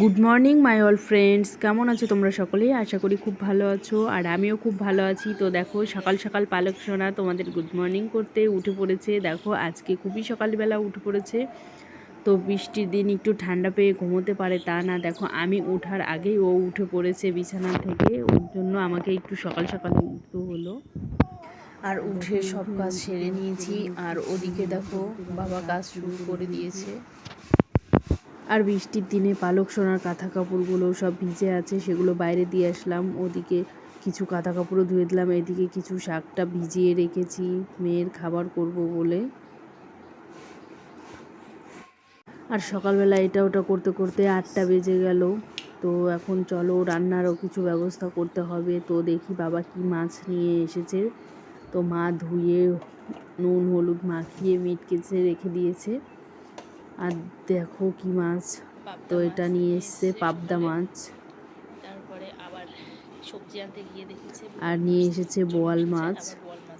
Good morning my all friends কেমন আছো তোমরা সকলেই? আশা করি খুব ভালো আছো, আর আমিও খুব ভালো আছি। তো দেখো, সকাল সকাল পালক সোনা তোমাদের গুড মর্নিং করতে উঠে পড়েছে। দেখো, আজকে খুবই সকালবেলা উঠে পড়েছে। তো বৃষ্টির দিন একটু ঠান্ডা পেয়ে ঘুমোতে পারে তা না। দেখো, আমি ওঠার আগেই ও উঠে পড়েছে বিছানা থেকে। ওর জন্য আমাকে একটু সকাল সকাল উঠতে হলো। আর উঠে সব কাজ সেরে নিয়েছি। আর ওদিকে দেখো, বাবা কাজ শুরু করে দিয়েছে। আর বৃষ্টির দিনে পালক সোনার কাঁথা কাপড়গুলো সব ভিজে আছে, সেগুলো বাইরে দিয়ে আসলাম। ওদিকে কিছু কাঁথা কাপড়ও ধুয়ে দিলাম, এদিকে কিছু শাকটা ভিজিয়ে রেখেছি, মেয়ের খাবার করব বলে। আর সকালবেলা এটা ওটা করতে করতে আটটা বেজে গেল। তো এখন চলো রান্নারও কিছু ব্যবস্থা করতে হবে। তো দেখি বাবা কি মাছ নিয়ে এসেছে। তো মা ধুয়ে নুন, হলুদ মাখিয়ে মিট কেচে রেখে দিয়েছে। আর দেখো কি মাছ। তো এটা নিয়ে এসছে পাবদা মাছ। তারপরে আবার সবজি আনতে গিয়ে দেখেছে। আর নিয়ে এসেছে বোয়াল মাছ।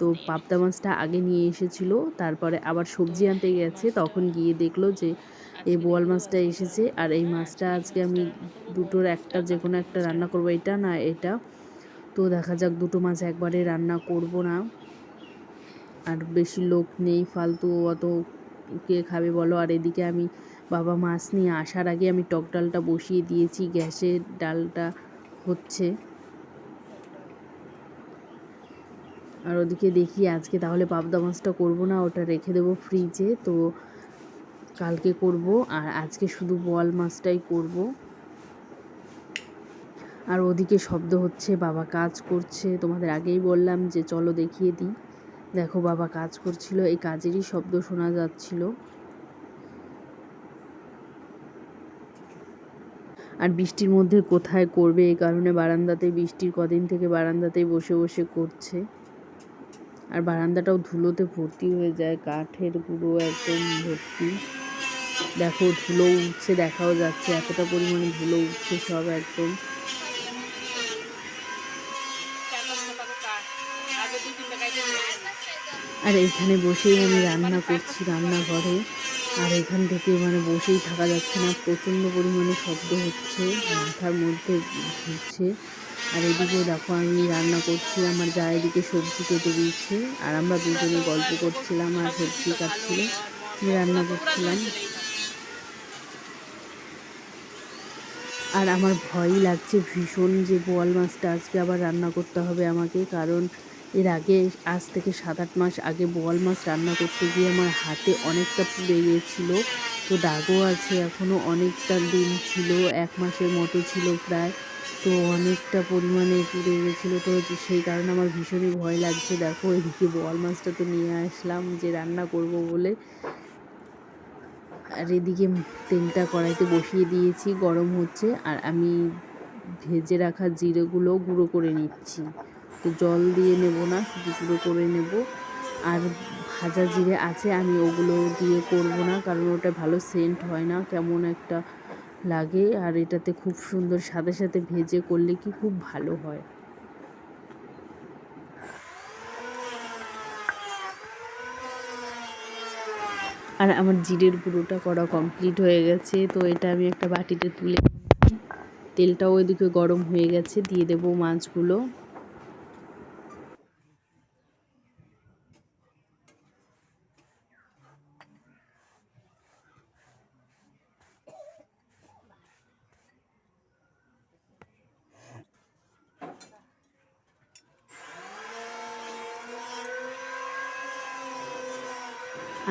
তো পাবদা মাছটা আগে নিয়ে এসেছিল তারপরে আবার সবজি আনতে গেছে। তখন গিয়ে দেখল যে এই বোয়াল মাছটা এসেছে। আর এই মাছটা আজকে আমি দুটোর একটা যে কোনো একটা রান্না করব এটা না এটা। তো দেখা যাক দুটো মাছ একবারে রান্না করব না। আর বেশি লোক নেই ফালতু অত কে খাবে বলো? আর এদিকে আমি বাবা মাছ নিয়ে আসার আগে আমি টক ডালটা বসিয়ে দিয়েছি গ্যাসের ডালটা হচ্ছে। আর ওদিকে দেখি আজকে তাহলে পাবদা মাছটা করব না, ওটা রেখে দেবো ফ্রিজে, তো কালকে করব। আর আজকে শুধু বোয়াল মাছটাই করব। আর ওদিকে শব্দ হচ্ছে, বাবা কাজ করছে। তোমাদের আগেই বললাম যে চলো দেখিয়ে দিই। দেখো বাবা, কাজ করছিল, এই কাজেরই শব্দ শোনা যাচ্ছিল। আর বৃষ্টির মধ্যে কোথায় করবে এই কারণে বারান্দাতে, বৃষ্টির কদিন থেকে বারান্দাতেই বসে বসে করছে। আর বারান্দাটাও ধুলোতে ভর্তি হয়ে যায়, কাঠের গুঁড়ো একদম ভর্তি। দেখো ধুলো উঠছে, দেখাও যাচ্ছে, এতটা পরিমাণে ধুলো উঠছে সব একদম। আর এখানে বসেই আমি রান্না করছি রান্নাঘরে। আর এখান থেকে মানে বসেই থাকা যাচ্ছে না, প্রচণ্ড পরিমাণে শব্দ হচ্ছে, মাথার মধ্যে ঘুরছে। আর এদিকে দেখো আমি রান্না করছি, আমার যা এদিকে সবজি কেটে দিচ্ছে আর আমরা দুজনে গল্প করছিলাম আর সবজি কাটছিল, আমি রান্না করছিলাম। আর আমার ভয়ই লাগছে, ভীষণ যে বোয়াল মাছটা আজকে আবার রান্না করতে হবে আমাকে, কারণ এর আগে আজ থেকে সাত আট মাস আগে বোয়াল মাছ রান্না করতে গিয়ে আমার হাতে অনেকটা পুড়ে গিয়েছিল। তো দাগও আছে এখনও অনেকটা দিন ছিল, এক মাসের মতো ছিল প্রায়। তো অনেকটা পরিমাণে পুড়ে গেছিল তো সেই কারণে আমার ভীষণই ভয় লাগছে। দেখো, এদিকে বোয়াল মাছটা তো নিয়ে আসলাম যে রান্না করব বলে। আর এদিকে তেলটা কড়াইতে বসিয়ে দিয়েছি, গরম হচ্ছে। আর আমি ভেজে রাখা জিরেগুলো গুঁড়ো করে নিচ্ছি। তো জল দিয়ে নেব না, শুধু গুঁড়ো করে নেব। আর ভাজা জিরে আছে, আমি ওগুলো দিয়ে করব না, কারণ ওটা ভালো সেন্ট হয় না, কেমন একটা লাগে। আর এটাতে খুব সুন্দর সাথে সাথে ভেজে করলে কি খুব ভালো হয়। আর আমার জিরের গুঁড়োটা করা কমপ্লিট হয়ে গেছে, তো এটা আমি একটা বাটিতে তুলে তেলটাও ওইদিকে গরম হয়ে গেছে, দিয়ে দেবো মাছগুলো।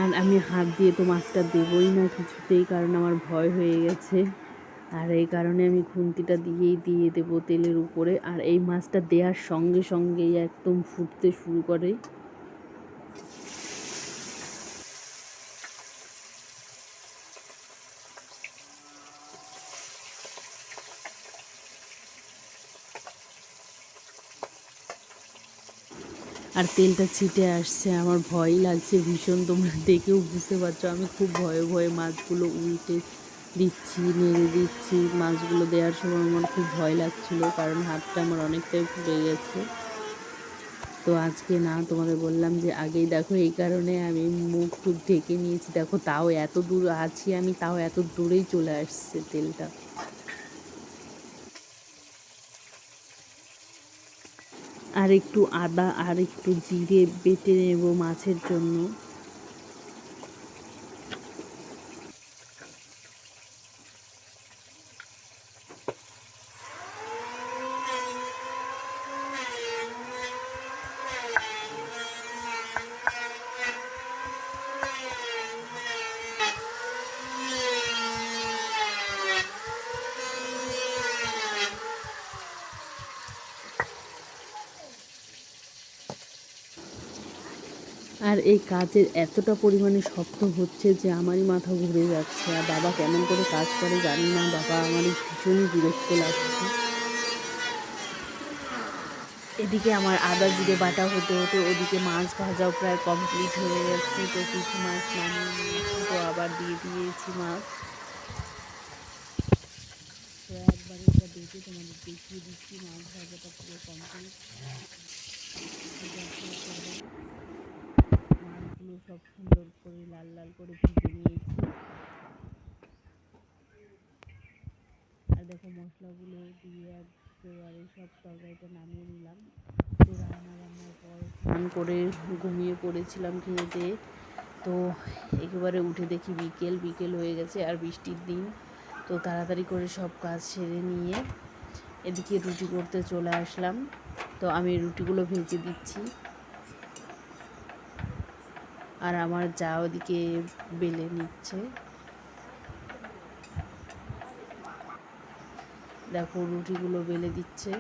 আর আমি হাত দিয়ে তো মাছটা দেবই না কিছুতেই, কারণ আমার ভয় হয়ে গেছে। আর এই কারণে আমি খুন্তিটা দিয়েই দিয়ে দেবো তেলের উপরে। আর এই মাছটা দেওয়ার সঙ্গে সঙ্গেই একদম ফুটতে শুরু করে। আর তেলটা ছিটে আসছে, আমার ভয় লাগছে ভীষণ, তোমরা দেখেও বুঝতে পারছ, আমি খুব ভয়ে ভয়ে মাছগুলো উল্টে দিচ্ছি নেড়ে দিচ্ছি, মাছগুলো দেওয়ার সময় আমার খুব ভয় লাগছিল, কারণ হাতটা আমার অনেকটাই ফুলে গেছে। তো আজকে না, তোমাদের বললাম যে আগেই দেখো, এই কারণে আমি মুখ টুক ঢেকে নিয়েছি, দেখো তাও এত দূর আছি আমি, তাও এত দূরেই চলে আসছে তেলটা। আর একটু আদা আর একটু জিরে বেটে নেব মাছের জন্য। আর এই কাজের এতটা পরিমাণে শক্ত হচ্ছে যে আমারই মাথা ঘুরে যাচ্ছে। আর বাবা কেমন করে কাজ করে জানি না, বাবা আমার ভীষণই বিরক্ত লাগছে। এদিকে আমার আদা জিরে বাটা হতে হতে ওদিকে মাছ ভাজাও প্রায় কমপ্লিট হয়ে গেছে। তো কিছু মাছ নামিয়ে তো আবার দিয়ে দিয়েছি মাছ। তো একবার এটা দেখে তোমাদের দেখিয়ে দিচ্ছি, মাছ ভাজাটা পুরো কমপ্লিট মাছগুলো সব সুন্দর করে লাল লাল করে ভেজে নিয়েছি। আর দেখো মশলাগুলো দিয়ে একেবারে সব তরকারিটা নামিয়ে নিলাম। তো রান্না রান্নার পর স্নান করে ঘুমিয়ে পড়েছিলাম খেয়ে দিয়ে তো একেবারে উঠে দেখি বিকেল বিকেল হয়ে গেছে আর বৃষ্টির দিন। তো তাড়াতাড়ি করে সব কাজ সেরে নিয়ে এদিকে রুটি করতে চলে আসলাম। তো আমি রুটিগুলো ভেজে দিচ্ছি। আর আমার যা ওদিকে বেলে নিচ্ছে। দেখো রুটিগুলো বেলে দিচ্ছে।